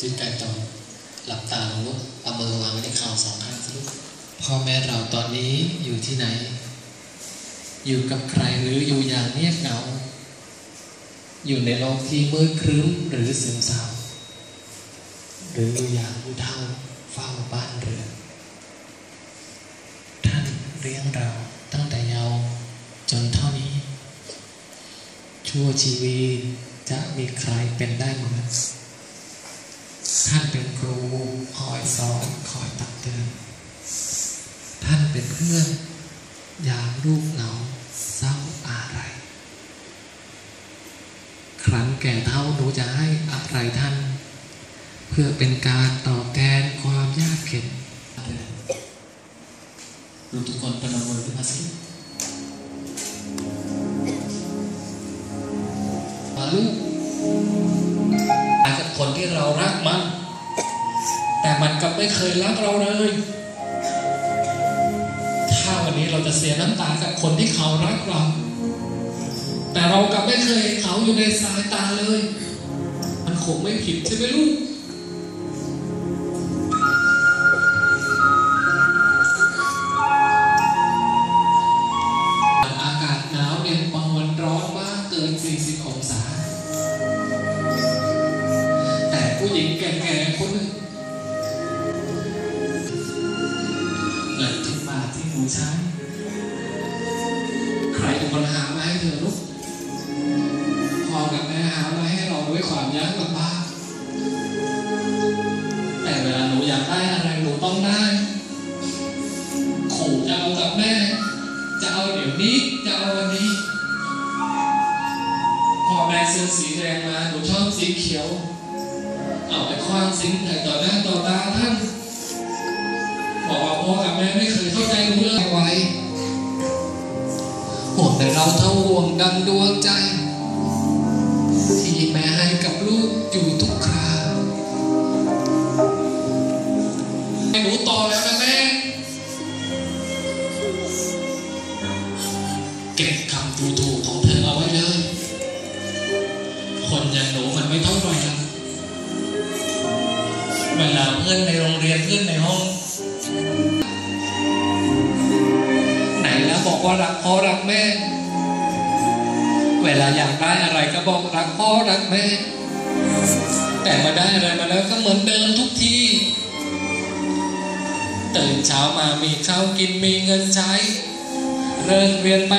จุดการต่อหลับตาลงลูกเอามือวางไว้ในเข่าสองข้างสิลูกพ่อแม่เราตอนนี้อยู่ที่ไหน อยู่กับใครหรืออยู่อย่างเงียบเหงา อยู่ในโลกที่มืดครึ้มหรือซึมเศร้าหรืออยู่อย่างผู้เฒ่าเฝ้าบ้านเรือนท่านเลี้ยงเราตั้งแต่เยาว์จนเท่านี้ ชั่วชีวิตจะมีใครเป็นได้เหมือน ท่านเป็นครูคอยสอนคอยตักเตือน ท่านเป็นเพื่อนยามลูกเหงาเศร้าอะไร ครั้นแก่เท่าหนูจะให้อะไรท่าน เพื่อเป็นการตอบแทนความยากเข็นลูกทุกคนประนมมือขึ้นมาสิมาลูกอาจกับคนที่เรารักมันแต่มัน กับไม่เคยรักเราเลย ถ้าวันนี้เราจะเสียน้ำตากับคนที่เขารักเรา แต่เรากับไม่เคยเขาอยู่ในสายตาเลย มันคงไม่ผิดใช่ไหมลูกอากาศหนาวเย็นบางวันร้อนมากเกิน40องศาแต่ผู้หญิงแก่ๆคนหนึ่ง ใช้ใครเป็นคนหามาให้เธอลูกพ่อกับแม่หามาให้เราด้วยความยากลำบากแต่เวลาหนูอยากได้อะไรหนูต้องได้ขู่จะเอากับแม่ จะเอาเดี๋ยวนี้จะเอาวันนี้พอแม่ซื้อสีแดงมาหนูชอบสีเขียวเอาไปคว้างซิงค์ใส่ต่อหน้าต่อตาท่านบอกว่าพ่อกับแม่ไม่ เราเท่าห่วงดังดวงใจ ที่แม่ให้กับลูกอยู่ทุกคราให้หนูโตแล้วนะแม่ เก็บคำดูถูกของเธอเอาไว้เลย คนอย่างหนูมันไม่เท่าไหร่หรอกเวลาเพื่อนในโรงเรียนเพื่อนในห้อง ไหนแล้วบอกว่ารักพ่อรักแม่ เวลาอยากได้อะไรก็บอกรักพ่อรักแม่ แต่มาได้อะไรมาแล้วก็เหมือนเดิมทุกทีตื่นเช้ามามีข้าวกินมีเงินใช้ เลิกเรียนไป